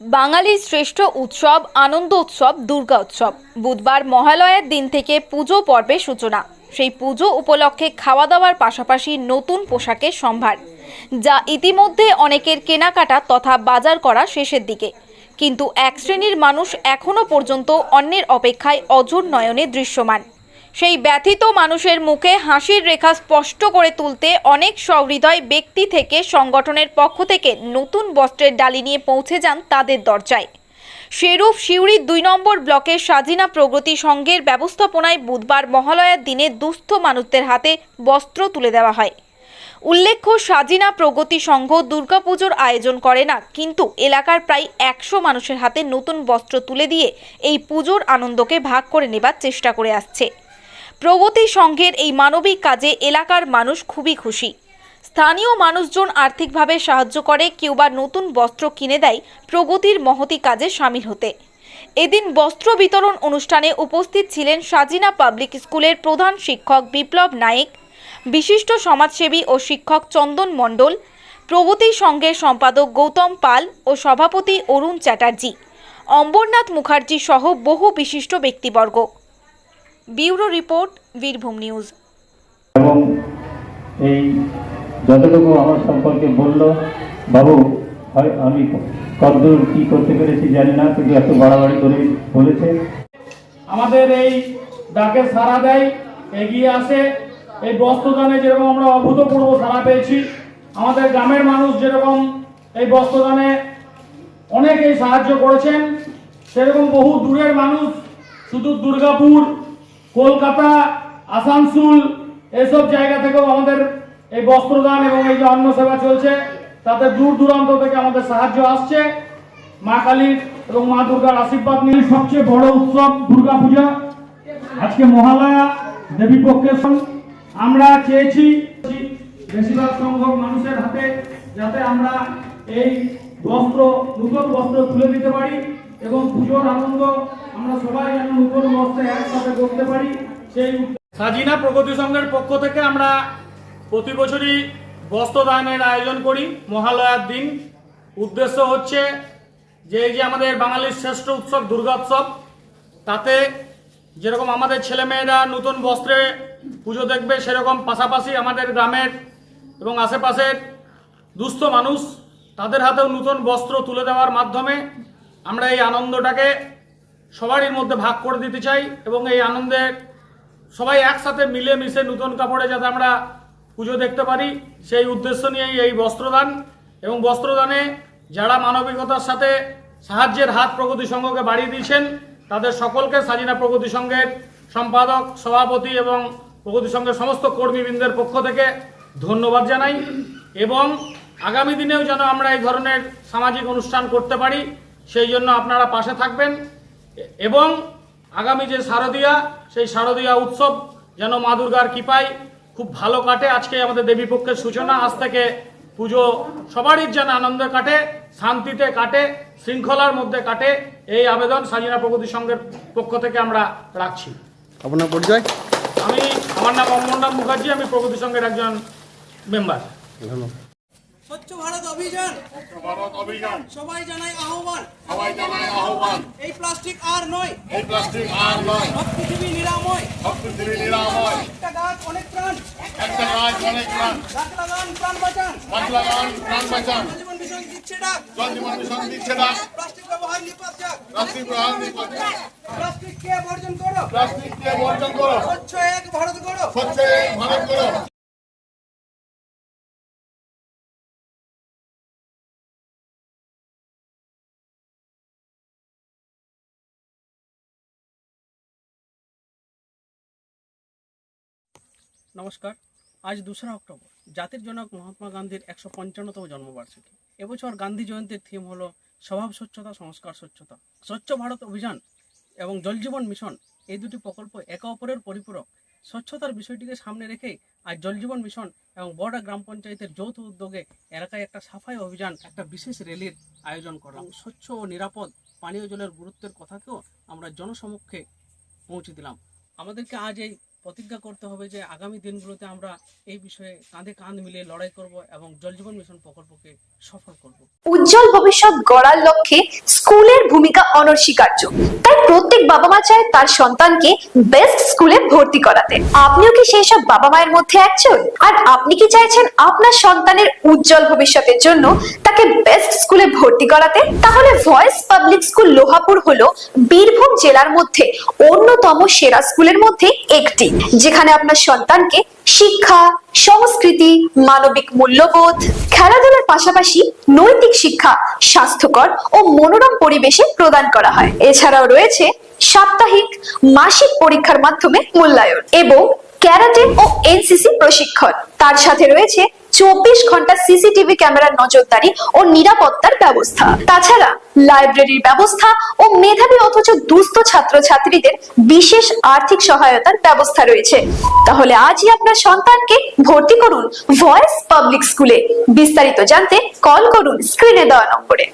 বাঙালির শ্রেষ্ঠ উৎসব, আনন্দ উৎসব, দুর্গা উৎসব। বুধবার মহালয়ার দিন থেকে পুজো পর্বের সূচনা। সেই পুজো উপলক্ষে খাওয়া দাওয়ার পাশাপাশি নতুন পোশাকের সম্ভার, যা ইতিমধ্যে অনেকের কেনাকাটা তথা বাজার করা শেষের দিকে। কিন্তু এক শ্রেণির মানুষ এখনও পর্যন্ত অন্যের অপেক্ষায় অজর নয়নে দৃশ্যমান। সেই ব্যথিত মানুষের মুখে হাসির রেখা স্পষ্ট করে তুলতে অনেক সহৃদয় ব্যক্তি থেকে সংগঠনের পক্ষ থেকে নতুন বস্ত্রের ডালি নিয়ে পৌঁছে যান তাদের দরজায়। সেরূপ সিউড়ির দুই নম্বর ব্লকের সাজিনা প্রগতি সংঘের ব্যবস্থাপনায় বুধবার মহালয়ার দিনে দুস্থ মানুষদের হাতে বস্ত্র তুলে দেওয়া হয়। উল্লেখ্য, সাজিনা প্রগতি সংঘ দুর্গাপুজোর আয়োজন করে না, কিন্তু এলাকার প্রায় একশো মানুষের হাতে নতুন বস্ত্র তুলে দিয়ে এই পুজোর আনন্দকে ভাগ করে নেবার চেষ্টা করে আসছে। প্রগতি সংঘের এই মানবিক কাজে এলাকার মানুষ খুবই খুশি। স্থানীয় মানুষজন আর্থিকভাবে সাহায্য করে, কেউ বা নতুন বস্ত্র কিনে দেয়, প্রগতির মহতি কাজে সামিল হতে। এদিন বস্ত্র বিতরণ অনুষ্ঠানে উপস্থিত ছিলেন সাজিনা পাবলিক স্কুলের প্রধান শিক্ষক বিপ্লব নায়েক, বিশিষ্ট সমাজসেবী ও শিক্ষক চন্দন মণ্ডল, প্রগতি সংঘের সম্পাদক গৌতম পাল ও সভাপতি অরুণ চ্যাটার্জি অম্বরনাথ মুখার্জি সহ বহু বিশিষ্ট ব্যক্তিবর্গ। Bureau report Birbhum news. এবং এই যতটুকু আমার সম্পর্কে বলল বাবু হয় আমি কতদূর কি করতে পেরেছি জানি না কিন্তু এত বাড়াবাড়ি করে বলেছে। আমাদের এই ডাকে সাড়া দেয় এগিয়ে আসে। এই বস্ত্রদানে যেরকম আমরা অভূতপূর্ব সাড়া পেয়েছি আমাদের গ্রামের মানুষ যেরকম এই বস্ত্রদানে অনেকেই সাহায্য করেছেন সেরকম বহু দূরের মানুষ শুধু দুর্গাপুর কলকাতা, আসানসোল, এসব জায়গা থেকেও আমাদের এই বস্ত্রদান এবং এই যে অন্ন সেবা চলছে, তাতে দূর দূরান্ত থেকে আমাদের সাহায্য আসছে। মা কালীর এবং মা দুর্গার আশীর্বাদ নিয়ে সবচেয়ে বড় উৎসব দুর্গাপূজা। আজকে মহালয়া, দেবী পক্ষের আমরা চেয়েছি বেশিরভাগ সংখ্যক মানুষের হাতে যাতে আমরা এই বস্ত্র, নূতন বস্ত্র তুলে দিতে পারি। এবং পুজোর আনন্দ আমরা সবাই যেন নূতন বস্ত্রে একসাথে করতে পারি, সেই সাজিনা প্রগতি সংঘের পক্ষ থেকে আমরা প্রতি বছরই বস্ত্রদানের আয়োজন করি মহালয়ার দিন। উদ্দেশ্য হচ্ছে যে এই যে আমাদের বাঙালির শ্রেষ্ঠ উৎসব, দুর্গা উৎসব, তাতে যেরকম আমাদের ছেলেমেয়েরা নতুন বস্ত্রে পুজো দেখবে, সেরকম পাশাপাশি আমাদের গ্রামের এবং আশেপাশের দুস্থ মানুষ তাদের হাতেও নতুন বস্ত্র তুলে দেওয়ার মাধ্যমে আমরা এই আনন্দটাকে সবারই মধ্যে ভাগ করে দিতে চাই এবং এই আনন্দে সবাই একসাথে মিলে মিশে নতুন কাপড়ে যাতে আমরা পুজো দেখতে পারি, সেই উদ্দেশ্য নিয়েই এই বস্ত্রদান এবং বস্ত্রদানে যারা মানবিকতার সাথে সাহায্যের হাত প্রগতি সংঘকে বাড়িয়ে দিয়েছেন, তাদের সকলকে সাজিনা প্রগতি সংঘের সম্পাদক, সভাপতি এবং প্রগতি সংঘের সমস্ত কর্মীবৃন্দের পক্ষ থেকে ধন্যবাদ জানাই এবং আগামী দিনেও যেন আমরা এই ধরনের সামাজিক অনুষ্ঠান করতে পারি। সেই জন্য আপনারা পাশে থাকবেন। এবং আগামী যে শারদীয়া সেই শারদীয়া উৎসব যেন মা দুর্গার কৃপায় খুব ভালো কাটে। আজকে আমাদের দেবী পক্ষের সূচনা আজ থেকে পুজো সবারই যেন আনন্দে কাটে শান্তিতে কাটে শৃঙ্খলার মধ্যে কাটে। এই আবেদন সাজিনা প্রগতি সংঘের পক্ষ থেকে আমরা রাখছি। আপনার পরিচয়? আমি আমার নাম অমরনাথ মুখার্জি আমি প্রগতি সংঘের একজন মেম্বার। ধন্যবাদ। স্বচ্ছ ভারত অভিযান। ভারত অভিযান। সবাই জানাই আহ্বান। সবাই জানায় আহ্বান। এই প্লাস্টিক আর নয়। এই প্লাস্টিক আর নয়। সব পৃথিবী নিরাময়। সব পৃথিবী নিরাময়। একটা গাছ অনেক প্রাণ। একটা গাছ অনেক প্রাণ। গাছ লাগান প্রাণ বাঁচান। গাছ লাগান প্রাণ বাঁচান। জীবন মিশন দিচ্ছে ডাক। জল জীবন মিশন দিচ্ছে না প্লাস্টিক ব্যবহার নিপাত যাক। প্লাস্টিক গ্রহণ নিপজ প্লাস্টিক কে বর্জন করো? প্লাস্টিক কে বর্জন করো? স্বচ্ছ এক ভারত করো স্বচ্ছ এক ভারত করো নমস্কার। আজ দোসরা অক্টোবর, জাতির জনক মহাত্মা গান্ধীর একশো পঞ্চান্নতম জন্মবার্ষিকী। এবছর গান্ধী জয়ন্তীর থিম হলো স্বভাব স্বচ্ছতা, সংস্কার স্বচ্ছতা। স্বচ্ছ ভারত অভিযান এবং জলজীবন মিশন, এই দুটি প্রকল্প একে অপরের পরিপূরক। স্বচ্ছতার বিষয়টিকে সামনে রেখেই আজ জলজীবন মিশন এবং বড়া গ্রাম পঞ্চায়েতের যৌথ উদ্যোগে এলাকায় একটা সাফাই অভিযান, একটা বিশেষ র্যালির আয়োজন করা স্বচ্ছ ও নিরাপদ পানীয় জলের গুরুত্বের কথাকেও আমরা জনসমক্ষে পৌঁছে দিলাম। আমাদেরকে আজ এই প্রতিজ্ঞা করতে হবে যে আগামী দিনগুলোতে আমরা এই বিষয়ে কাঁধে কাঁধ মিলিয়ে লড়াই করব এবং জল জীবন মিশন প্রকল্পকে সফল করব। উজ্জ্বল ভবিষ্যৎ গড়ার লক্ষ্যে স্কুলের ভূমিকা অনস্বীকার্য। তাই প্রত্যেক বাবা মা চায় তার সন্তানকে বেস্ট স্কুলে ভর্তি করাতে। আপনিও কি সেই সব বাবা মায়ের মধ্যে একজন? আর আপনি কি চাইছেন আপনার সন্তানের উজ্জ্বল ভবিষ্যতের জন্য তাকে বেস্ট স্কুলে ভর্তি করাতে? তাহলে ভয়েস পাবলিক স্কুল লোহাপুর হলো বীরভূম জেলার মধ্যে অন্যতম সেরা স্কুলের মধ্যে একটি। যেখানে আপনার সন্তানকে শিক্ষা, সংস্কৃতি, মানবিক মূল্যবোধ, খেলাধুলার পাশাপাশি নৈতিক শিক্ষা, স্বাস্থ্যকর ও মনোরম পরিবেশে প্রদান করা হয়। এছাড়াও রয়েছে সাপ্তাহিক মাসিক পরীক্ষার মাধ্যমে মূল্যায়ন এবং ক্যারাটে ও এনসিসি প্রশিক্ষণ। তার সাথে রয়েছে চব্বিশ ঘণ্টা সিসিটিভি ক্যামেরার নজরদারি ও নিরাপত্তার ব্যবস্থা। তাছাড়া লাইব্রেরির ব্যবস্থা ও মেধাবী অথচ দুস্থ ছাত্রছাত্রীদের বিশেষ আর্থিক সহায়তার ব্যবস্থা রয়েছে। তাহলে আজই আপনার সন্তানকে ভর্তি করুন ভয়েস পাবলিক স্কুলে বিস্তারিত জানতে কল করুন স্ক্রিনে দেওয়া নম্বরে।